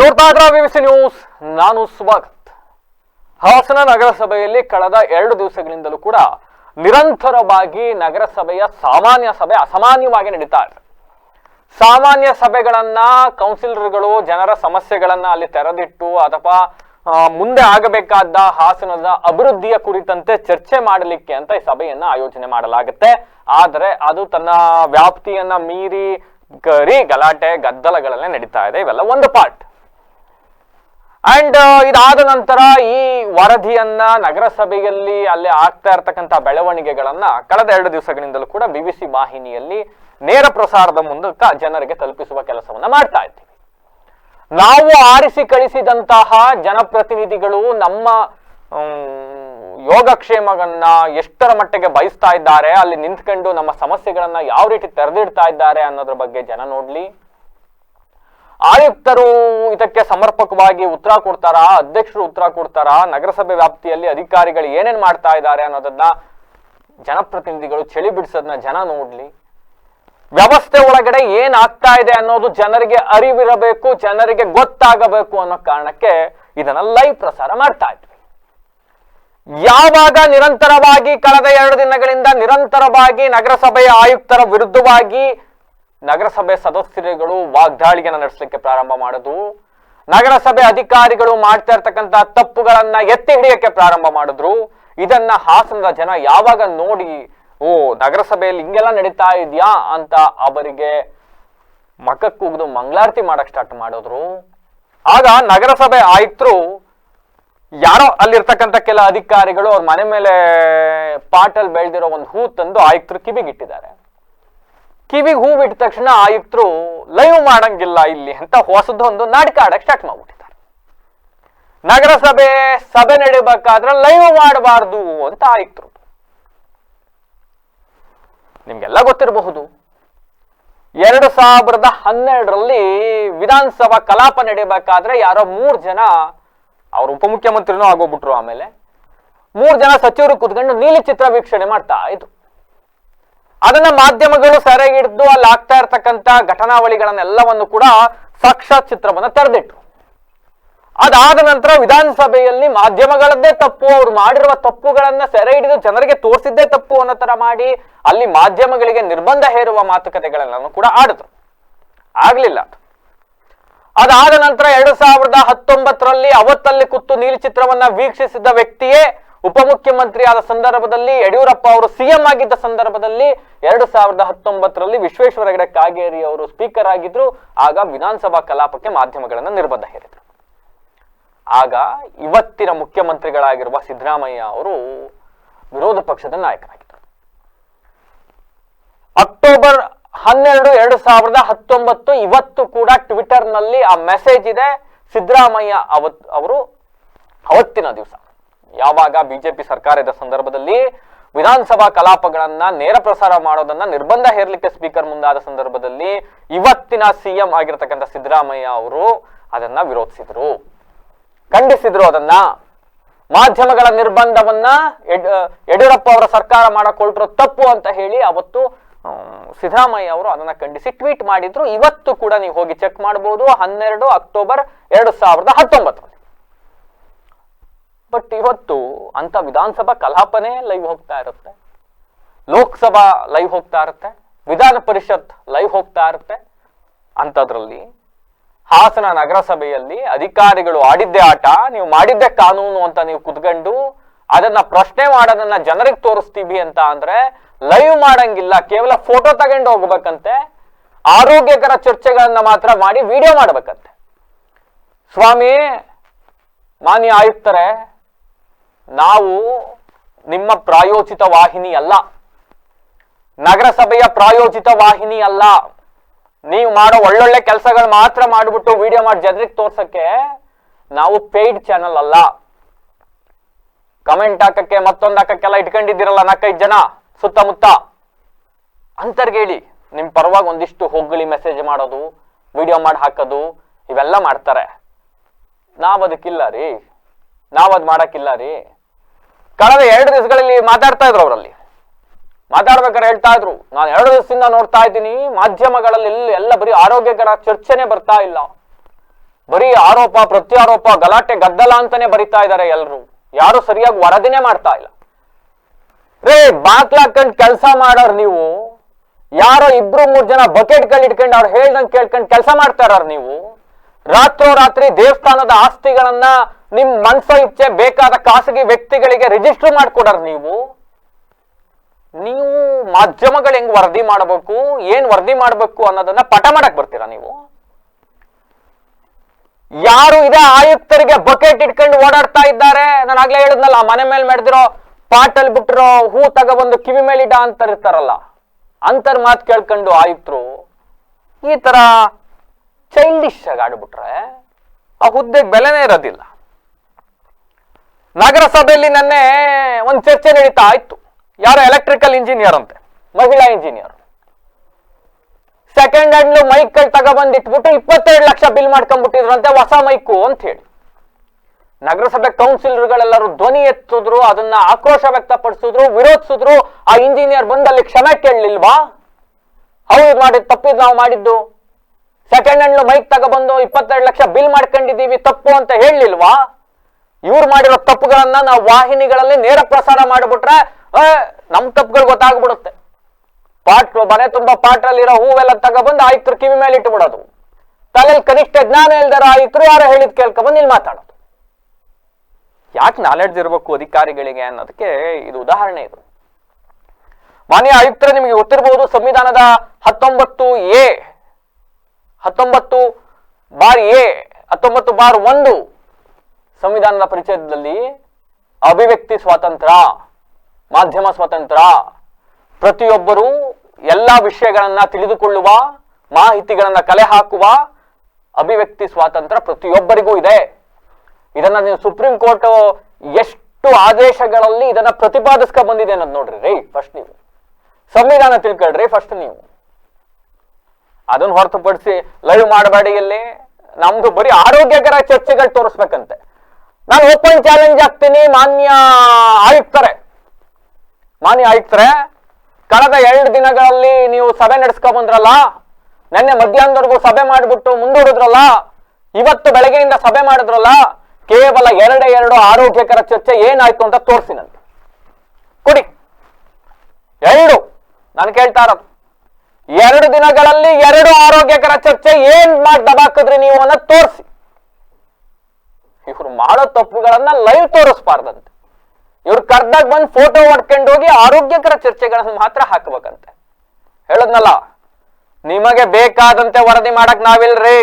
ನೋಡ್ತಾ ಇದ್ರ ವಿವಿಸಿ ನ್ಯೂಸ್? ನಾನು ಸ್ವಾಗತ್ ಹಾಸನ ನಗರಸಭೆಯಲ್ಲಿ ಕಳೆದ ಎರಡು ದಿವಸಗಳಿಂದಲೂ ಕೂಡ ನಿರಂತರವಾಗಿ ನಗರಸಭೆಯ ಸಾಮಾನ್ಯ ಸಭೆ ಅಸಾಮಾನ್ಯವಾಗಿ ನಡೀತಾ ಇದೆ. ಸಾಮಾನ್ಯ ಸಭೆಗಳನ್ನ, ಕೌನ್ಸಿಲರ್ಗಳು ಜನರ ಸಮಸ್ಯೆಗಳನ್ನ ಅಲ್ಲಿ ತೆರೆದಿಟ್ಟು ಅಥವಾ ಮುಂದೆ ಆಗಬೇಕಾದ ಹಾಸನದ ಅಭಿವೃದ್ಧಿಯ ಕುರಿತಂತೆ ಚರ್ಚೆ ಮಾಡಲಿಕ್ಕೆ ಅಂತ ಈ ಸಭೆಯನ್ನ ಆಯೋಜನೆ ಮಾಡಲಾಗುತ್ತೆ. ಆದರೆ ಅದು ತನ್ನ ವ್ಯಾಪ್ತಿಯನ್ನ ಮೀರಿ ಗರಿ ಗಲಾಟೆ ಗದ್ದಲಗಳಲ್ಲೇ ನಡೀತಾ ಇದೆ. ಇವೆಲ್ಲ ಒಂದು ಪಾರ್ಟ್ ಅಂಡ್ ಇದಾದ ನಂತರ ಈ ವರದಿಯನ್ನ ನಗರಸಭೆಯಲ್ಲಿ ಅಲ್ಲಿ ಆಗ್ತಾ ಇರ್ತಕ್ಕಂಥ ಬೆಳವಣಿಗೆಗಳನ್ನ ಕಳೆದ ಎರಡು ದಿವಸಗಳಿಂದಲೂ ಕೂಡ ಬಿಬಿಸಿ ವಾಹಿನಿಯಲ್ಲಿ ನೇರ ಪ್ರಸಾರದ ಮೂಲಕ ಜನರಿಗೆ ತಲುಪಿಸುವ ಕೆಲಸವನ್ನ ಮಾಡ್ತಾ ಇದ್ದೀವಿ. ನಾವು ಆರಿಸಿ ಕಳಿಸಿದಂತಹ ಜನಪ್ರತಿನಿಧಿಗಳು ನಮ್ಮ ಯೋಗಕ್ಷೇಮಗಳನ್ನ ಎಷ್ಟರ ಮಟ್ಟಿಗೆ ಬಯಸ್ತಾ ಇದ್ದಾರೆ, ಅಲ್ಲಿ ನಿಂತ್ಕೊಂಡು ನಮ್ಮ ಸಮಸ್ಯೆಗಳನ್ನ ಯಾವ ರೀತಿ ತೆರೆದಿಡ್ತಾ ಇದ್ದಾರೆ ಅನ್ನೋದ್ರ ಬಗ್ಗೆ ಜನ ನೋಡ್ಲಿ. ಆಯುಕ್ತರು ಇದಕ್ಕೆ ಸಮರ್ಪಕವಾಗಿ ಉತ್ತರ ಕೊಡ್ತಾರಾ? ಅಧ್ಯಕ್ಷರು ಉತ್ತರ ಕೊಡ್ತಾರಾ? ನಗರಸಭೆ ವ್ಯಾಪ್ತಿಯಲ್ಲಿ ಅಧಿಕಾರಿಗಳು ಏನೇನ್ ಮಾಡ್ತಾ ಇದ್ದಾರೆ ಅನ್ನೋದನ್ನ ಜನಪ್ರತಿನಿಧಿಗಳು ಚಳಿ ಬಿಡಿಸೋದನ್ನ ಜನ ನೋಡ್ಲಿ. ವ್ಯವಸ್ಥೆ ಒಳಗಡೆ ಏನಾಗ್ತಾ ಇದೆ ಅನ್ನೋದು ಜನರಿಗೆ ಅರಿವಿರಬೇಕು, ಜನರಿಗೆ ಗೊತ್ತಾಗಬೇಕು ಅನ್ನೋ ಕಾರಣಕ್ಕೆ ಇದನ್ನ ಲೈವ್ ಪ್ರಸಾರ ಮಾಡ್ತಾ ಇದ್ವಿ. ಯಾವಾಗ ನಿರಂತರವಾಗಿ ಕಳೆದ ಎರಡು ದಿನಗಳಿಂದ ನಿರಂತರವಾಗಿ ನಗರಸಭೆಯ ಆಯುಕ್ತರ ವಿರುದ್ಧವಾಗಿ ನಗರಸಭೆ ಸದಸ್ಯರುಗಳು ವಾಗ್ದಾಳಿಯನ್ನು ನಡೆಸಲಿಕ್ಕೆ ಪ್ರಾರಂಭ ಮಾಡೋದು ನಗರಸಭೆ ಅಧಿಕಾರಿಗಳು ಮಾಡ್ತಾ ಇರ್ತಕ್ಕಂಥ ತಪ್ಪುಗಳನ್ನ ಎತ್ತಿ ಹಿಡಿಯಕ್ಕೆ ಪ್ರಾರಂಭ ಮಾಡಿದ್ರು. ಇದನ್ನ ಹಾಸನದ ಜನ ಯಾವಾಗ ನೋಡಿ, ಓ, ನಗರಸಭೆಯಲ್ಲಿ ಹಿಂಗೆಲ್ಲ ನಡೀತಾ ಇದೆಯಾ ಅಂತ ಅವರಿಗೆ ಮಕಕ್ಕೂಗ್ದು ಮಂಗಳಾರತಿ ಮಾಡಕ್ ಸ್ಟಾರ್ಟ್ ಮಾಡಿದ್ರು. ಆಗ ನಗರಸಭೆ ಆಯುಕ್ತರು ಯಾರೋ ಅಲ್ಲಿರ್ತಕ್ಕಂಥ ಕೆಲ ಅಧಿಕಾರಿಗಳು ಅವ್ರ ಮನೆ ಮೇಲೆ ಪಾಟಲ್ ಬೆಳೆದಿರೋ ಒಂದು ಹೂ ತಂದು ಆಯುಕ್ತರು ಕಿವಿಗಿಟ್ಟಿದ್ದಾರೆ. ಕಿವಿಗೆ ಹೂ ಬಿಟ್ಟ ತಕ್ಷಣ ಆಯುಕ್ತರು ಲೈವ್ ಮಾಡಂಗಿಲ್ಲ ಇಲ್ಲಿ ಅಂತ ಹೊಸದೊಂದು ನಾಟಕ ಆಡಕ್ಕೆ ಸ್ಟಾರ್ಟ್ ಮಾಡ್ಬಿಟ್ಟಿದ್ದಾರೆ. ನಗರಸಭೆ ಸಭೆ ನಡಿಬೇಕಾದ್ರೆ ಲೈವ್ ಮಾಡಬಾರ್ದು ಅಂತ ಆಯುಕ್ತರು. ನಿಮ್ಗೆಲ್ಲ ಗೊತ್ತಿರಬಹುದು, ಎರಡು ಸಾವಿರದ ಹನ್ನೆರಡರಲ್ಲಿ ವಿಧಾನಸಭಾ ಕಲಾಪ ನಡೀಬೇಕಾದ್ರೆ ಯಾರೋ ಮೂರು ಜನ, ಅವ್ರ ಉಪಮುಖ್ಯಮಂತ್ರಿನೂ ಆಗೋಗ್ಬಿಟ್ರು ಆಮೇಲೆ, ಮೂರು ಜನ ಸಚಿವರು ಕೂತ್ಕೊಂಡು ನೀಲಿ ಚಿತ್ರ ವೀಕ್ಷಣೆ ಮಾಡ್ತಾ ಇದ್ರು. ಅದನ್ನ ಮಾಧ್ಯಮಗಳು ಸೆರೆಗೆ ಹಿಡಿದು ಅಲ್ಲಿ ಆಗ್ತಾ ಇರ್ತಕ್ಕಂಥ ಘಟನಾವಳಿಗಳನ್ನೆಲ್ಲವನ್ನು ಕೂಡ ಸಾಕ್ಷಾತ್ ಚಿತ್ರವನ್ನ ತೆರೆದಿಟ್ರು. ಅದಾದ ನಂತರ ವಿಧಾನಸಭೆಯಲ್ಲಿ ಮಾಧ್ಯಮಗಳದ್ದೇ ತಪ್ಪು, ಅವ್ರು ಮಾಡಿರುವ ತಪ್ಪುಗಳನ್ನ ಸೆರೆ ಹಿಡಿದು ಜನರಿಗೆ ತೋರಿಸಿದ್ದೇ ತಪ್ಪು ಅನ್ನೋ ತರ ಮಾಡಿ ಅಲ್ಲಿ ಮಾಧ್ಯಮಗಳಿಗೆ ನಿರ್ಬಂಧ ಹೇರುವ ಮಾತುಕತೆಗಳನ್ನು ಕೂಡ ಆಡಿದ್ರು. ಆಗ್ಲಿಲ್ಲ ಅದಾದ ನಂತರ ಎರಡು ಸಾವಿರದ ಹತ್ತೊಂಬತ್ತರಲ್ಲಿ ಅವತ್ತಲ್ಲಿ ಕುತ್ತು ನೀಲಿ ಚಿತ್ರವನ್ನ ವೀಕ್ಷಿಸಿದ ವ್ಯಕ್ತಿಯೇ ಉಪಮುಖ್ಯಮಂತ್ರಿ ಆದ ಸಂದರ್ಭದಲ್ಲಿ ಯಡಿಯೂರಪ್ಪ ಅವರು ಸಿಎಂ ಆಗಿದ್ದ ಸಂದರ್ಭದಲ್ಲಿ ಎರಡು ಸಾವಿರದ ಹತ್ತೊಂಬತ್ತರಲ್ಲಿ ವಿಶ್ವೇಶ್ವರ ಹೆಗಡೆ ಕಾಗೇರಿ ಅವರು ಸ್ಪೀಕರ್ ಆಗಿದ್ರು. ಆಗ ವಿಧಾನಸಭಾ ಕಲಾಪಕ್ಕೆ ಮಾಧ್ಯಮಗಳನ್ನ ನಿರ್ಬಂಧ ಹೇರಿದ್ರು. ಆಗ ಇವತ್ತಿನ ಮುಖ್ಯಮಂತ್ರಿಗಳಾಗಿರುವ ಸಿದ್ದರಾಮಯ್ಯ ಅವರು ವಿರೋಧ ಪಕ್ಷದ ನಾಯಕರಾಗಿದ್ದರು ಅಕ್ಟೋಬರ್ ಹನ್ನೆರಡು ಎರಡು ಸಾವಿರದ ಹತ್ತೊಂಬತ್ತು ಇವತ್ತು ಕೂಡ ಟ್ವಿಟರ್ನಲ್ಲಿ ಆ ಮೆಸೇಜ್ ಇದೆ. ಸಿದ್ದರಾಮಯ್ಯ ಅವತ್ ಅವರು ಅವತ್ತಿನ ದಿವಸ. ಯಾವಾಗ ಬಿಜೆಪಿ ಸರ್ಕಾರ ಇದ್ದ ಸಂದರ್ಭದಲ್ಲಿ ವಿಧಾನಸಭಾ ಕಲಾಪಗಳನ್ನ ನೇರ ಪ್ರಸಾರ ಮಾಡೋದನ್ನ ನಿರ್ಬಂಧ ಹೇರ್ಲಿಕ್ಕೆ ಸ್ಪೀಕರ್ ಮುಂದಾದ ಸಂದರ್ಭದಲ್ಲಿ ಇವತ್ತಿನ ಸಿಎಂ ಆಗಿರತಕ್ಕಂಥ ಸಿದ್ದರಾಮಯ್ಯ ಅವರು ಅದನ್ನ ವಿರೋಧಿಸಿದ್ರು. ಖಂಡಿಸಿದ್ರು ಅದನ್ನ. ಮಾಧ್ಯಮಗಳ ನಿರ್ಬಂಧವನ್ನ ಯಡ್- ಯಡಿಯೂರಪ್ಪ ಅವರ ಸರ್ಕಾರ ಮಾಡಕೊಳ್ತಿರೋ ತಪ್ಪು ಅಂತ ಹೇಳಿ ಅವತ್ತು ಸಿದ್ದರಾಮಯ್ಯ ಅವರು ಅದನ್ನ ಖಂಡಿಸಿ ಟ್ವೀಟ್ ಮಾಡಿದ್ರು. ಇವತ್ತು ಕೂಡ ನೀವು ಹೋಗಿ ಚೆಕ್ ಮಾಡಬಹುದು ಹನ್ನೆರಡು ಅಕ್ಟೋಬರ್ ಎರಡು ಸಾವಿರದ ಹತ್ತೊಂಬತ್ತರಲ್ಲಿ. ಬಟ್ ಇವತ್ತು ಅಂತ ವಿಧಾನಸಭಾ ಕಲಾಪನೇ ಲೈವ್ ಹೋಗ್ತಾ ಇರುತ್ತೆ. ಲೋಕಸಭಾ ಲೈವ್ ಹೋಗ್ತಾ ಇರುತ್ತೆ. ವಿಧಾನ ಪರಿಷತ್ ಲೈವ್ ಹೋಗ್ತಾ ಇರುತ್ತೆ. ಅಂಥದ್ರಲ್ಲಿ ಹಾಸನ ನಗರಸಭೆಯಲ್ಲಿ ಅಧಿಕಾರಿಗಳು ಆಡಿದ್ದೆ ಆಟ, ನೀವು ಮಾಡಿದ್ದೆ ಕಾನೂನು ಅಂತ ನೀವು ಕುತ್ಕೊಂಡು ಅದನ್ನ ಪ್ರಶ್ನೆ ಮಾಡೋದನ್ನ ಜನರಿಗೆ ತೋರಿಸ್ತೀವಿ ಅಂತ ಅಂದ್ರೆ ಲೈವ್ ಮಾಡಂಗಿಲ್ಲ, ಕೇವಲ ಫೋಟೋ ತಗೊಂಡು ಹೋಗ್ಬೇಕಂತೆ. ಆರೋಗ್ಯಕರ ಚರ್ಚೆಗಳನ್ನ ಮಾತ್ರ ಮಾಡಿ ವಿಡಿಯೋ ಮಾಡ್ಬೇಕಂತೆ. ಸ್ವಾಮಿ, ಮಾನ್ಯ ಆಯುಕ್ತರೇ ನಾವು ನಿಮ್ಮ ಪ್ರಾಯೋಜಿತ ವಾಹಿನಿ ಅಲ್ಲ. ನಗರಸಭೆಯ ಪ್ರಾಯೋಜಿತ ವಾಹಿನಿ ಅಲ್ಲ. ನೀವು ಮಾಡೋ ಒಳ್ಳೊಳ್ಳೆ ಕೆಲಸಗಳು ಮಾತ್ರ ಮಾಡಿಬಿಟ್ಟು ವಿಡಿಯೋ ಮಾಡಿ ಜನರಿಗೆ ತೋರ್ಸಕ್ಕೆ ನಾವು ಪೇಯ್ಡ್ ಚಾನಲ್ ಅಲ್ಲ. ಕಮೆಂಟ್ ಹಾಕಕ್ಕೆ ಮತ್ತೊಂದು ಹಾಕಕ್ಕೆಲ್ಲ ಇಟ್ಕೊಂಡಿದ್ದೀರಲ್ಲ ನಾಲ್ಕೈದು ಜನ, ಸುತ್ತಮುತ್ತ? ಅಂತರ್ಗೆ ಹೇಳಿ. ನಿಮ್ ಪರವಾಗಿ ಒಂದಿಷ್ಟು ಹೊಗಳಿ ಮೆಸೇಜ್ ಮಾಡೋದು ವಿಡಿಯೋ ಮಾಡಿ ಹಾಕೋದು, ಇವೆಲ್ಲ ಮಾಡ್ತಾರೆ. ನಾವ್ ಅದಕ್ಕಿಲ್ಲ ರೀ. ನಾವ್ ಅದ್ ಮಾಡಕ್ಕಿಲ್ಲ ರೀ. ಕಳೆದ ಎರಡು ದಿವಸಗಳಲ್ಲಿ ಮಾತಾಡ್ತಾ ಇದ್ರು ಅವರಲ್ಲಿ. ಮಾತಾಡ್ಬೇಕಾದ್ರೆ ಹೇಳ್ತಾ ಇದ್ರು. ನಾನು ಎರಡು ದಿವಸದಿಂದ ನೋಡ್ತಾ ಇದ್ದೀನಿ, ಮಾಧ್ಯಮಗಳಲ್ಲಿ ಎಲ್ಲಿ ಬರೀ ಆರೋಗ್ಯಕರ ಚರ್ಚೆನೆ ಬರ್ತಾ ಇಲ್ಲ. ಬರೀ ಆರೋಪ, ಪ್ರತ್ಯಾರೋಪ, ಗಲಾಟೆ, ಗದ್ದಲ ಅಂತಾನೆ ಬರಿತಾ ಇದ್ದಾರೆ ಎಲ್ರು. ಯಾರು ಸರಿಯಾಗಿ ವರದಿನೇ ಮಾಡ್ತಾ ಇಲ್ಲ. ರೇ ಬಾಕ್ಲಾಕಂಡ್ ಕೆಲಸ ಮಾಡೋರು ನೀವು, ಯಾರೋ ಇಬ್ರು ಮೂರ್ ಜನ ಬಕೆಟ್ಗಳು ಇಟ್ಕೊಂಡು ಅವ್ರು ಹೇಳ್ದಂಗೆ ಕೇಳ್ಕೊಂಡು ಕೆಲಸ ಮಾಡ್ತಾರ ನೀವು, ರಾತ್ರೋರಾತ್ರಿ ದೇವಸ್ಥಾನದ ಆಸ್ತಿಗಳನ್ನ ನಿಮ್ ಮನ್ಸೋ ಇಚ್ಛೆ ಬೇಕಾದ ಖಾಸಗಿ ವ್ಯಕ್ತಿಗಳಿಗೆ ರಿಜಿಸ್ಟರ್ ಮಾಡ್ಕೊಡರ್ ನೀವು. ನೀವು ಮಾಧ್ಯಮಗಳು ಹೆಂಗ್ ವರದಿ ಮಾಡಬೇಕು, ಏನ್ ವರದಿ ಮಾಡಬೇಕು ಅನ್ನೋದನ್ನ ಪಟ ಮಾಡಕ್ ಬರ್ತೀರಾ ನೀವು? ಯಾರು ಇದೆ ಆಯುಕ್ತರಿಗೆ ಬಕೆಟ್ ಇಟ್ಕೊಂಡು ಓಡಾಡ್ತಾ ಇದ್ದಾರೆ? ನಾನು ಆಗ್ಲೇ ಹೇಳಿದ್ನಲ್ಲ ಮನೆ ಮೇಲೆ ಮಾಡಿದಿರೋ ಪಾಟಲ್ಲಿ ಬಿಟ್ಟಿರೋ ಹೂ ತಗೊಬಂದು ಕಿವಿ ಮೇಲಿಡ ಅಂತ ಇರ್ತಾರಲ್ಲ ಅಂತರ್ ಮಾತು ಕೇಳ್ಕೊಂಡು ಆಯುಕ್ತರು ಈ ತರ ಚೈಲ್ಡಿಶ್ ಆಗಿ ಆಡ್ಬಿಟ್ರೆ, ಆ ಹುದ್ದೆಗೆ ಬೆಲೆನೇ ಇರೋದಿಲ್ಲ. ನಗರಸಭೆಯಲ್ಲಿ ನನ್ನೆ ಒಂದು ಚರ್ಚೆ ನಡೀತಾ ಇತ್ತು. ಯಾರೋ ಎಲೆಕ್ಟ್ರಿಕಲ್ ಇಂಜಿನಿಯರ್ ಅಂತೆ? ಮಹಿಳಾ ಇಂಜಿನಿಯರ್ ಸೆಕೆಂಡ್ ಹ್ಯಾಂಡ್ ಮೈಕ್ ತಗೊಬಂದಿಟ್ಬಿಟ್ಟು ಇಪ್ಪತ್ತೆರಡು ಲಕ್ಷ ಬಿಲ್ ಮಾಡ್ಕೊಂಡ್ಬಿಟ್ಟಿದ್ರಂತೆ ಹೊಸ ಮೈಕು ಅಂತ ಹೇಳಿ. ನಗರಸಭೆ ಕೌನ್ಸಿಲರ್ಗಳೆಲ್ಲರೂ ಧ್ವನಿ ಎತ್ತಿದ್ರು, ಅದನ್ನ ಆಕ್ರೋಶ ವ್ಯಕ್ತಪಡಿಸಿದ್ರು, ವಿರೋಧಿಸಿದ್ರು. ಆ ಇಂಜಿನಿಯರ್ ಬಂದಲ್ಲಿ ಕ್ಷಮೆ ಕೇಳಲಿಲ್ವಾ? ಹೌದು, ಮಾಡಿದ್ ತಪ್ಪಿದ್ ನಾವು ಮಾಡಿದ್ದು. ಸೆಕೆಂಡ್ ಹ್ಯಾಂಡ್ ಮೈಕ್ ತಗೊಬಂದು ಇಪ್ಪತ್ತೆರಡು ಲಕ್ಷ ಬಿಲ್ ಮಾಡ್ಕೊಂಡಿದ್ದೀವಿ, ತಪ್ಪು ಅಂತ ಹೇಳಲಿಲ್ವಾ? ಇವ್ರು ಮಾಡಿರೋ ತಪ್ಪುಗಳನ್ನ ನಾವು ವಾಹಿನಿಗಳಲ್ಲಿ ನೇರ ಪ್ರಸಾರ ಮಾಡಿಬಿಟ್ರೆ ನಮ್ ತಪ್ಪುಗಳು ಗೊತ್ತಾಗ್ಬಿಡುತ್ತೆ. ಪಾಟ್, ಮನೆ ತುಂಬಾ ಪಾಟ್ರಲ್ಲಿರೋ ಹೂವೆಲ್ಲ ತಗೊಬಂದು ಆಯುಕ್ತರು ಕಿವಿ ಮೇಲೆ ಇಟ್ಟುಬಿಡೋದು ತಲೆಯಲ್ಲಿ ಕನಿಷ್ಠ ಜ್ಞಾನ ಇಲ್ದಾರ ಆಯುಕ್ತರು ಯಾರೋ ಹೇಳಿದ್ ಕೇಳ್ಕೊಬಂದು ಇಲ್ಲಿ ಮಾತಾಡೋದು. ಯಾಕೆ ನಾಲೆಡ್ಜ್ ಇರಬೇಕು ಅಧಿಕಾರಿಗಳಿಗೆ ಅನ್ನೋದಕ್ಕೆ ಇದು ಉದಾಹರಣೆ ಇದು. ಮಾನ್ಯ ಆಯುಕ್ತರು, ನಿಮಗೆ ಗೊತ್ತಿರಬಹುದು ಸಂವಿಧಾನದ ಹತ್ತೊಂಬತ್ತು ಎ, ಹತ್ತೊಂಬತ್ತು ಬಾರ್ ಎ, ಹತ್ತೊಂಬತ್ತು ಬಾರ್ ಒಂದು ಸಂವಿಧಾನದ ಪರಿಚಯದಲ್ಲಿ ಅಭಿವ್ಯಕ್ತಿ ಸ್ವಾತಂತ್ರ್ಯ ಮಾಧ್ಯಮ ಸ್ವಾತಂತ್ರ್ಯ ಪ್ರತಿಯೊಬ್ಬರೂ ಎಲ್ಲ ವಿಷಯಗಳನ್ನ ತಿಳಿದುಕೊಳ್ಳುವ, ಮಾಹಿತಿಗಳನ್ನ ಕಲೆ ಹಾಕುವ ಅಭಿವ್ಯಕ್ತಿ ಸ್ವಾತಂತ್ರ್ಯ ಪ್ರತಿಯೊಬ್ಬರಿಗೂ ಇದೆ. ಇದನ್ನ ನೀವು ಸುಪ್ರೀಂ ಕೋರ್ಟ್ ಎಷ್ಟು ಆದೇಶಗಳಲ್ಲಿ ಇದನ್ನ ಪ್ರತಿಪಾದಿಸ್ಕ ಬಂದಿದೆ ಅನ್ನೋದು ನೋಡ್ರಿ ರೀ ಫಸ್ಟ್ ನೀವು. ಸಂವಿಧಾನ ತಿಳ್ಕೊಳ್ರಿ ಫಸ್ಟ್ ನೀವು. ಅದನ್ನ ಹೊರತುಪಡಿಸಿ ಲೈವ್ ಮಾಡಬೇಡಿ ಇಲ್ಲಿ ನಮ್ದು ಬರೀ ಆರೋಗ್ಯಕರ ಚರ್ಚೆಗಳು ತೋರಿಸ್ಬೇಕಂತೆ. ನಾನು ಓಪನ್ ಚಾಲೆಂಜ್ ಆಗ್ತೀನಿ, ಮಾನ್ಯ ಆಯುಕ್ತರೆ. ಮಾನ್ಯ ಆಯುಕ್ತರೆ, ಕಳೆದ ಎರಡು ದಿನಗಳಲ್ಲಿ ನೀವು ಸಭೆ ನಡೆಸ್ಕೊ ಬಂದ್ರಲ್ಲ, ನಿನ್ನೆ ಮಧ್ಯಾಹ್ನದವರೆಗೂ ಸಭೆ ಮಾಡಿಬಿಟ್ಟು ಮುಂದೂಡಿದ್ರಲ್ಲ, ಇವತ್ತು ಬೆಳಗ್ಗೆಯಿಂದ ಸಭೆ ಮಾಡಿದ್ರಲ್ಲ, ಕೇವಲ ಎರಡೇ ಎರಡು ಆರೋಗ್ಯಕರ ಚರ್ಚೆ ಏನಾಯ್ತು ಅಂತ ತೋರಿಸಿ ನನಗೆ ಕೊಡಿ. ಎರಡು. ನಾನು ಕೇಳ್ತಾ ಇರೋದು. ಎರಡು ದಿನಗಳಲ್ಲಿ ಎರಡು ಆರೋಗ್ಯಕರ ಚರ್ಚೆ ಏನ್ ಮಾಡಿ ದಬಾಕಿದ್ರಿ ನೀವು ಅನ್ನೋದು ತೋರಿಸಿ. ಇವ್ರು ಮಾಡೋ ತಪ್ಪುಗಳನ್ನ ಲೈವ್ ತೋರಿಸ್ಬಾರ್ದಂತೆ. ಇವ್ರು ಕರ್ದಾಗ ಬಂದು ಫೋಟೋ ಹೊಡ್ಕೊಂಡು ಹೋಗಿ ಆರೋಗ್ಯಕರ ಚರ್ಚೆಗಳನ್ನು ಮಾತ್ರ ಹಾಕ್ಬೇಕಂತೆ. ಹೇಳದ್ನಲ್ಲ, ನಿಮಗೆ ಬೇಕಾದಂತೆ ವರದಿ ಮಾಡಕ್ ನಾವಿಲ್ರಿ?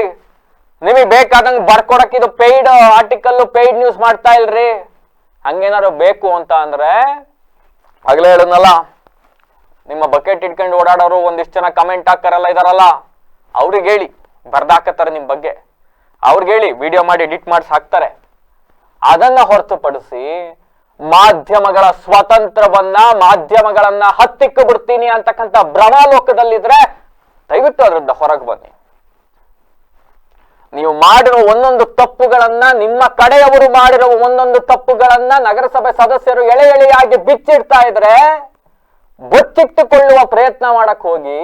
ನಿಮಗೆ ಬೇಕಾದಂಗೆ ಬರ್ಕೊಡಕ್ ಇದು ಪೇಯ್ಡ್ ಆರ್ಟಿಕಲ್ ಪೇಯ್ಡ್ ನ್ಯೂಸ್ ಮಾಡ್ತಾ ಇಲ್ರಿ? ಹಂಗೇನಾದ್ರು ಬೇಕು ಅಂತ ಅಂದ್ರೆ, ಆಗ್ಲೇ ಹೇಳದ್ನಲ್ಲ, ನಿಮ್ಮ ಬಕೆಟ್ ಇಟ್ಕೊಂಡು ಓಡಾಡೋರು ಒಂದಿಷ್ಟು ಜನ ಕಮೆಂಟ್ ಹಾಕರಲ್ಲ ಇದಾರಲ್ಲ, ಅವ್ರಿಗೆ ಹೇಳಿ, ಬರ್ದಾಕತ್ತಾರ ನಿಮ್ ಬಗ್ಗೆ. ಅವ್ರಿಗೆ ಹೇಳಿ ವಿಡಿಯೋ ಮಾಡಿ ಎಡಿಟ್ ಮಾಡಿಸಿ ಹಾಕ್ತಾರೆ ಅದನ್ನ ಹೊರತುಪಡಿಸಿ ಮಾಧ್ಯಮಗಳ ಸ್ವಾತಂತ್ರ್ಯವನ್ನ, ಮಾಧ್ಯಮಗಳನ್ನ ಹತ್ತಿಕ್ಕು ಬಿಡ್ತೀನಿ ಅಂತಕ್ಕಂಥ ಭ್ರಮಾಲೋಕದಲ್ಲಿದ್ರೆ ದಯವಿಟ್ಟು ಅದರಿಂದ ಹೊರಗೆ ಬನ್ನಿ. ನೀವು ಮಾಡಿರುವ ಒಂದೊಂದು ತಪ್ಪುಗಳನ್ನ, ನಿಮ್ಮ ಕಡೆಯವರು ಮಾಡಿರೋ ಒಂದೊಂದು ತಪ್ಪುಗಳನ್ನ ನಗರಸಭೆ ಸದಸ್ಯರು ಎಳೆ ಎಳೆಯಾಗಿ ಬಿಚ್ಚಿಡ್ತಾ ಇದ್ರೆ ಬಚ್ಚಿಟ್ಟುಕೊಳ್ಳುವ ಪ್ರಯತ್ನ ಮಾಡಕ್ ಹೋಗಿ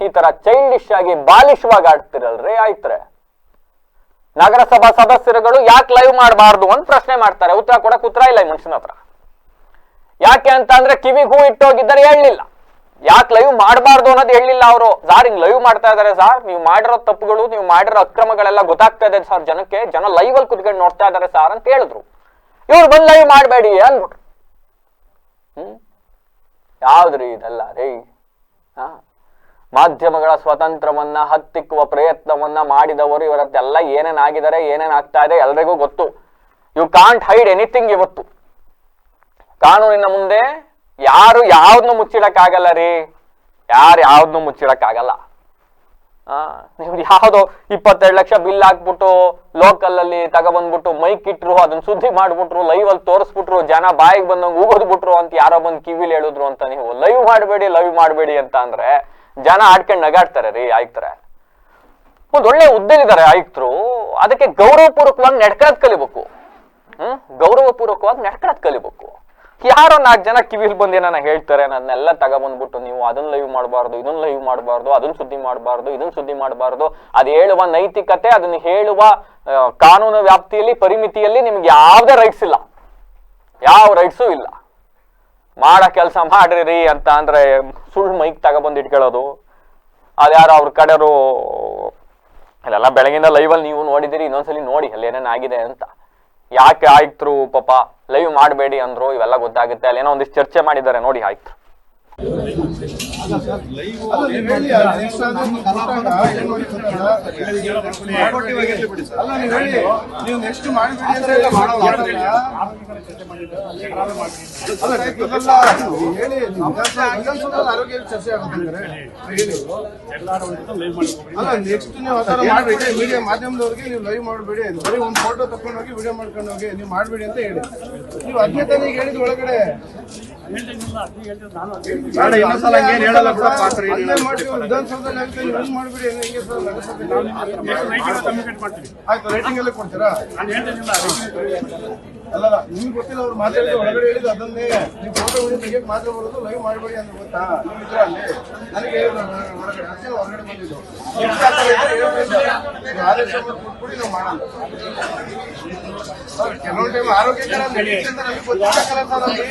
ಈ ತರ ಚೈಲ್ಡಿಶ್ ಆಗಿ ಬಾಲಿಶವಾಗಿ ಆಡ್ತಿರಲ್ರಿ, ಆಯ್ತ್ರೆ. ನಗರಸಭಾ ಸದಸ್ಯರುಗಳು ಯಾಕೆ ಲೈವ್ ಮಾಡಬಾರ್ದು ಅಂತ ಪ್ರಶ್ನೆ ಮಾಡ್ತಾರೆ. ಉತ್ತರ ಕೊಡಕ್ಕೆ ಉತ್ತರ ಇಲ್ಲ ಈ ಮನುಷ್ಯನ ಹತ್ರ. ಯಾಕೆ ಅಂತ ಅಂದ್ರೆ ಕಿವಿಗೆ ಹೂ ಇಟ್ಟೋಗಿದ್ದಾರೆ ಹೇಳಲಿಲ್ಲ. ಯಾಕೆ ಲೈವ್ ಮಾಡಬಾರ್ದು ಅನ್ನೋದು ಹೇಳಲಿಲ್ಲ ಅವರು. ಸಾರ್ ಹಿಂಗ್ ಲೈವ್ ಮಾಡ್ತಾ ಇದಾರೆ ಸರ್. ನೀವು ಮಾಡಿರೋ ತಪ್ಪುಗಳು, ನೀವು ಮಾಡಿರೋ ಅಕ್ರಮಗಳೆಲ್ಲ ಗೊತ್ತಾಗ್ತಾ ಇದೆ ಸರ್. ಜನಕ್ಕೆ, ಜನ ಲೈವ್ ಅಲ್ಲಿ ಕುತ್ಕೊಂಡು ನೋಡ್ತಾ ಇದಾರೆ ಸರ್ ಅಂತ ಹೇಳಿದ್ರು. ಇವ್ರು ಬಂದ್ ಲೈವ್ ಮಾಡಬೇಡಿ ಅಂದ್ಬಿಟ್ರು. ಹ್ಮ್? ಯಾವ್ದ್ರಿ ಇದೆಲ್ಲ? ರೇ ಹಾ? ಮಾಧ್ಯಮಗಳ ಸ್ವಾತಂತ್ರ್ಯವನ್ನ ಹತ್ತಿಕ್ಕುವ ಪ್ರಯತ್ನವನ್ನ ಮಾಡಿದವರು ಇವರದ್ದೆಲ್ಲ ಏನೇನ್ ಆಗಿದ್ದಾರೆ ಏನೇನ್ ಆಗ್ತಾ ಇದೆ ಎಲ್ರಿಗೂ ಗೊತ್ತು. ಯು ಕಾಂಟ್ ಹೈಡ್ ಎನಿಥಿಂಗ್ ಇವತ್ತು. ಕಾನೂನಿನ ಮುಂದೆ ಯಾರು ಯಾವ್ದನ್ನು ಮುಚ್ಚಿಡಕ್ಕಾಗಲ್ಲ ರೀ. ಯಾರು ಯಾವ್ದನ್ನು ಮುಚ್ಚಿಡಕ್ಕಾಗಲ್ಲ. ನೀವು ಯಾವ್ದೋ ಇಪ್ಪತ್ತೆರಡು ಲಕ್ಷ ಬಿಲ್ ಹಾಕ್ಬಿಟ್ಟು ಲೋಕಲ್ ಅಲ್ಲಿ ತಗೊಬಂದ್ಬಿಟ್ಟು ಮೈಕ್ ಇಟ್ರು, ಅದನ್ನ ಸುದ್ದಿ ಮಾಡ್ಬಿಟ್ರು ಲೈವ್ ಅಲ್ಲಿ ತೋರಿಸ್ಬಿಟ್ರು, ಜನ ಬಾಯಿಗೆ ಬಂದಂಗೆ ಊಗೋದ್ಬಿಟ್ರು ಅಂತ ಯಾರೋ ಬಂದು ಕಿವಿಲಿ ಹೇಳಿದ್ರು ಅಂತ ನೀವು. ಲೈವ್ ಮಾಡಬೇಡಿ ಲೈವ್ ಮಾಡಬೇಡಿ ಅಂತ ಅಂದ್ರೆ ಜನ ಆಡ್ಕೊಂಡು ನಗಾಡ್ತಾರೆ ರೀ ಆಯ್ತಾರೆ ಒಂದ್ ಒಳ್ಳೆ ಹುದ್ದೆಲಿದ್ದಾರೆ ಆಯುಕ್ತರು. ಅದಕ್ಕೆ ಗೌರವಪೂರ್ವಕವಾಗಿ ನಡ್ಕಳದ್ ಕಲಿಬೇಕು. ಹ್ಮ್? ಗೌರವಪೂರ್ವಕವಾಗಿ ನಡ್ಕಳದ್ ಕಲಿಬೇಕು. ಯಾರೋ ನಾಲ್ಕು ಜನ ಕಿವಿಲ್ ಬಂದು ಏನಾನ ಹೇಳ್ತಾರೆ ಅದನ್ನೆಲ್ಲ ತಗೊಬಂದ್ಬಿಟ್ಟು ನೀವು ಅದನ್ನ ಲೈವ್ ಮಾಡಬಾರ್ದು ಇದನ್ನ ಲೈವ್ ಮಾಡಬಾರ್ದು ಅದನ್ನ ಸುದ್ದಿ ಮಾಡಬಾರ್ದು ಇದನ್ನ ಸುದ್ದಿ ಮಾಡಬಾರ್ದು. ಅದು ಹೇಳುವ ನೈತಿಕತೆ, ಅದನ್ನ ಹೇಳುವ ಕಾನೂನು ವ್ಯಾಪ್ತಿಯಲ್ಲಿ, ಪರಿಮಿತಿಯಲ್ಲಿ ನಿಮ್ಗೆ ಯಾವುದೇ ರೈಟ್ಸ್ ಇಲ್ಲ. ಯಾವ ರೈಟ್ಸು ಇಲ್ಲ. ಮಾಡೋ ಕೆಲಸ ಮಾಡ್ರಿ ಅಂತ ಅಂದ್ರೆ ಸುಳ್ಳು ಮೈಕ್ ತಗೊಬಂದು ಇಟ್ಕೊಳ್ಳೋದು. ಅದ್ಯಾರು ಅವ್ರ ಕಡೆಯವರು ಅಲ್ಲೆಲ್ಲ ಬೆಳಗಿಂದ ಲೈವಲ್ಲಿ ನೀವು ನೋಡಿದಿರಿ, ಇನ್ನೊಂದ್ಸಲಿ ನೋಡಿ ಅಲ್ಲಿ ಏನೇನು ಆಗಿದೆ ಅಂತ. ಯಾಕೆ ಆಯ್ತರು ಪಾಪ ಲೈವ್ ಮಾಡಬೇಡಿ ಅಂದ್ರು, ಇವೆಲ್ಲ ಗೊತ್ತಾಗುತ್ತೆ. ಅಲ್ಲಿ ಏನೋ ಒಂದಿಷ್ಟು ಚರ್ಚೆ ಮಾಡಿದ್ದಾರೆ ನೋಡಿ ಆಯ್ತು ನೀವ್ ಮಾಡಿ ನೆಕ್ಸ್ಟ್ ಆರೋಗ್ಯ ಚರ್ಚೆ ಆಗುತ್ತೆ ಅಲ್ಲ ನೆಕ್ಸ್ಟ್ ನೀವು ಆ ಥರ ಮೀಡಿಯಾ ಮಾಧ್ಯಮದವ್ರಿಗೆ ನೀವು ಲೈವ್ ಮಾಡಬೇಡಿ ಬರೀ ಒಂದು ಫೋಟೋ ತಕೊಂಡು ಹೋಗಿ ವಿಡಿಯೋ ಮಾಡ್ಕೊಂಡು ಹೋಗಿ ನೀವು ಮಾಡಬೇಡಿ ಅಂತ ಹೇಳಿ. ನೀವು ತಾನೇ ಹೇಳಿದ ಒಳಗಡೆ ಬೇಡ, ಇನ್ನೊಂದ್ಸಲ ಹಂಗೇನ್ ಹೇಳಲ್ಲ ಅಲ್ಲೇ ಮಾಡ್ತೀವಿ, ವಿಧಾನಸೌಧದಲ್ಲಿ ಆಗ್ತದೆ, ಹಿಂಗ್ ಮಾಡ್ಬಿಡಿ ಹಿಂಗೆ ಸರ್ ನಗರಸಭೆ ಆಯ್ತು ರೈಟಿಂಗ್ ಎಲ್ಲ ಕೊಡ್ತೀರಾ? ಅಲ್ಲ ನಿಮ್ಗೆ ಗೊತ್ತಿಲ್ಲ, ಅವ್ರು ಮಾತಾಡಿದ ಒಳಗಡೆ ಹೇಳಿದ್ರು ಅದನ್ನೇ. ನೀವು ಫೋಟೋ ಹೋಗಿ ತೆಗಿಯಕ್ ಮಾತ್ರ ಬರೋದು? ಲೈವ್ ಮಾಡಬೇಡಿ ಅಂತ ಗೊತ್ತಾ? ನೀವು ಇದ್ರ ಅಲ್ಲಿ. ನನಗೆ ಹೇಳಿದ್ರು ಒಳಗಡೆ ಅದಕ್ಕೆ ಹೊರಗಡೆ ಬಂದಿದ್ದು. ಆದೇಶ ಕೊಟ್ಬಿಡಿ ನಾವು ಮಾಡಲ್ಲ ಸರ್, ಕೆಲವೊಂದು ಟೈಮ್ ಆರೋಗ್ಯಕರ ನಮಗೆ ಗೊತ್ತಾಗಲ್ಲ ಸರ್ ಅಲ್ಲಿ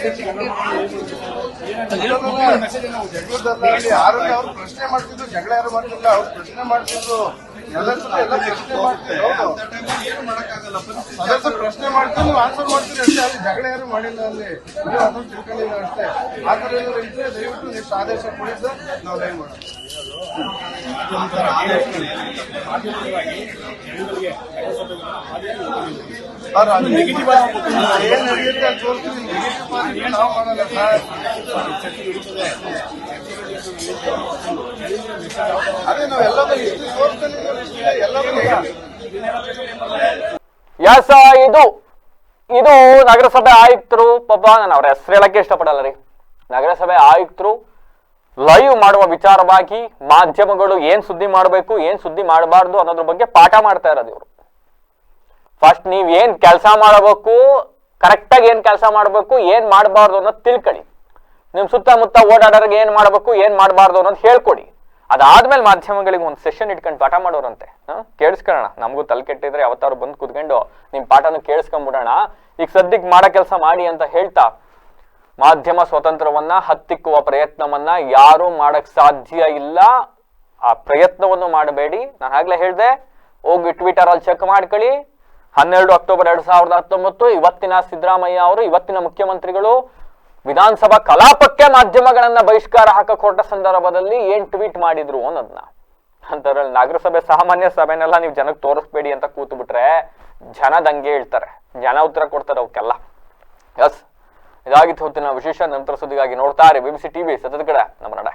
ಜಗಳದಲ್ಲಿ ಆರೋಗ್ಯ ಅವ್ರು ಪ್ರಶ್ನೆ ಮಾಡ್ತಿದ್ರು, ಜಗಳ ಯಾರು ಮಾಡ್ತಿಲ್ಲ, ಅವ್ರು ಪ್ರಶ್ನೆ ಮಾಡ್ತಿದ್ರು. ಪ್ರಶ್ನೆ ಮಾಡ್ತೀನಿ ನೀವು ಆನ್ಸರ್ ಮಾಡ್ತೀನಿ ಅಷ್ಟೇ. ಅಲ್ಲಿ ಜಗಳ ಯಾರು ಮಾಡಿಲ್ಲ ಅಲ್ಲಿ. ಅದನ್ನು ತಿಳ್ಕೊಂಡಿಲ್ಲ ಅಷ್ಟೇ. ಆ ಥರ ಏನಾದ್ರು ಇದ್ರೆ ದಯವಿಟ್ಟು ನೆಕ್ಸ್ಟ್ ಆದೇಶ ಕೊಡಿ ಸರ್ ನಾವು ಲೈವ್ ಮಾಡೋಣ ಸರ್ ಅದು ನೆಗೆಟಿವ್ ಏನ್ ನಡೆಯುತ್ತೆ ಅದು ತೋರಿಸ್ತೀವಿ ನೆಗೆಟಿವ್ ನಾವು ಮಾಡಲ್ಲ ಸರ್? ಎಸ್ ಇದು ಇದು ನಗರಸಭೆ ಆಯುಕ್ತರು, ಪಾಪ, ನಾನು ಅವ್ರ ಹೆಸರು ಹೇಳಕ್ಕೆ ಇಷ್ಟಪಡಲ್ಲ ರೀ. ನಗರಸಭೆ ಆಯುಕ್ತರು ಲೈವ್ ಮಾಡುವ ವಿಚಾರವಾಗಿ ಮಾಧ್ಯಮಗಳು ಏನ್ ಸುದ್ದಿ ಮಾಡಬೇಕು, ಏನ್ ಸುದ್ದಿ ಮಾಡಬಾರ್ದು ಅನ್ನೋದ್ರ ಬಗ್ಗೆ ಪಾಠ ಮಾಡ್ತಾ ಇರೋದು ಇವರು. ಫಸ್ಟ್ ನೀವ್ ಏನ್ ಕೆಲಸ ಮಾಡಬೇಕು ಕರೆಕ್ಟಾಗಿ ಏನ್ ಕೆಲಸ ಮಾಡಬೇಕು, ಏನ್ ಮಾಡಬಾರ್ದು ಅನ್ನೋದು ತಿಳ್ಕೊಳ್ಳಿ. ನಿಮ್ ಸುತ್ತಮುತ್ತ ಓಡಾಡೋರಿಗೆ ಏನ್ ಮಾಡಬೇಕು, ಏನ್ ಮಾಡಬಾರ್ದು ಅನ್ನೋದು ಹೇಳ್ಕೊಡಿ. ಅದಾದ್ಮೇಲೆ ಮಾಧ್ಯಮಗಳಿಗೆ ಒಂದು ಸೆಷನ್ ಇಟ್ಕೊಂಡು ಪಾಠ ಮಾಡೋರಂತೆ. ಕೇಳಿಸ್ಕೊಳ್ಳೋಣ. ನಮಗೂ ತಲೆ ಕೆಟ್ಟಿದ್ರೆ ಯಾವತ್ತಾರು ಬಂದು ಕುತ್ಕೊಂಡು ನಿಮ್ ಪಾಠನ ಕೇಳಿಸ್ಕೊಂಡ್ಬಿಡೋಣ ಈಗ ಸದ್ಯಕ್ಕೆ ಮಾಡೋ ಕೆಲಸ ಮಾಡಿ ಅಂತ ಹೇಳ್ತಾ, ಮಾಧ್ಯಮ ಸ್ವಾತಂತ್ರ್ಯವನ್ನ ಹತ್ತಿಕ್ಕುವ ಪ್ರಯತ್ನವನ್ನ ಯಾರು ಮಾಡಕ್ ಸಾಧ್ಯ ಇಲ್ಲ. ಆ ಪ್ರಯತ್ನವನ್ನು ಮಾಡಬೇಡಿ. ನಾನು ಆಗ್ಲೇ ಹೇಳ್ದೆ, ಹೋಗಿ ಟ್ವಿಟರ್ ಅಲ್ಲಿ ಚೆಕ್ ಮಾಡ್ಕೊಳ್ಳಿ. ಹನ್ನೆರಡು ಅಕ್ಟೋಬರ್ ಎರಡ್ ಸಾವಿರದ ಹತ್ತೊಂಬತ್ತು, ಇವತ್ತಿನ ಸಿದ್ದರಾಮಯ್ಯ ಅವರು, ಇವತ್ತಿನ ಮುಖ್ಯಮಂತ್ರಿಗಳು ವಿಧಾನಸಭಾ ಕಲಾಪಕ್ಕೆ ಮಾಧ್ಯಮಗಳನ್ನ ಬಹಿಷ್ಕಾರ ಹಾಕಕ್ ಹೊರಟ ಸಂದರ್ಭದಲ್ಲಿ ಏನ್ ಟ್ವೀಟ್ ಮಾಡಿದ್ರು ಅನ್ನೋದನ್ನ ಅಂತದ್ರಲ್ಲಿ ನಾಗರಸಭೆ ಸಾಮಾನ್ಯ ಸಭೆನೆಲ್ಲ ನೀವು ಜನಕ್ಕೆ ತೋರಿಸ್ಬೇಡಿ ಅಂತ ಕೂತು ಬಿಟ್ರೆ ಜನ ದಂಗೆ ಹೇಳ್ತಾರೆ. ಜನ ಉತ್ತರ ಕೊಡ್ತಾರೆ ಅವಕ್ಕೆಲ್ಲ. ಎಸ್ ಇದಾಗಿತ್ತು ಹೊತ್ತಿನ ವಿಶೇಷ ನಂತರ ಸುದ್ದಿಗಾಗಿ ನೋಡ್ತಾರೆ ಬಿಬಿಸಿ ಟಿವಿ ಸತತ ಕಡೆ ನಮ್ಮ ನಡೆ.